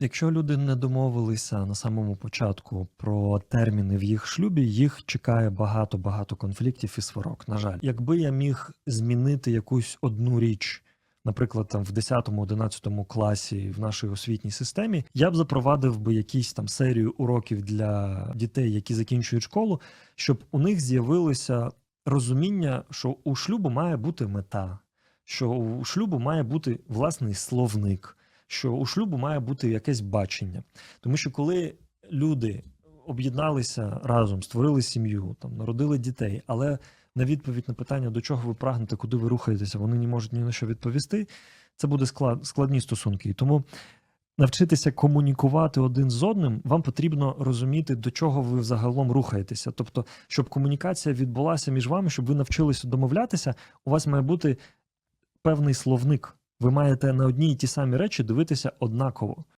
Якщо люди не домовилися на самому початку про терміни в їх шлюбі, їх чекає багато-багато конфліктів і сварок. На жаль, якби я міг змінити якусь одну річ, наприклад, там в 10-11 класі в нашій освітній системі, я б запровадив би якісь там серію уроків для дітей, які закінчують школу, щоб у них з'явилося розуміння, що у шлюбу має бути мета, що у шлюбу має бути власний словник що у шлюбу має бути якесь бачення. Тому що коли люди об'єдналися разом, створили сім'ю, там народили дітей, але на відповідь на питання, до чого ви прагнете, куди ви рухаєтеся, вони не можуть ні на що відповісти. Це буде склад, складні стосунки. І тому навчитися комунікувати один з одним, вам потрібно розуміти, до чого ви взагалом рухаєтеся. Тобто, щоб комунікація відбулася між вами, щоб ви навчилися домовлятися, у вас має бути певний словник. Ви маєте на одні й ті самі речі дивитися однаково.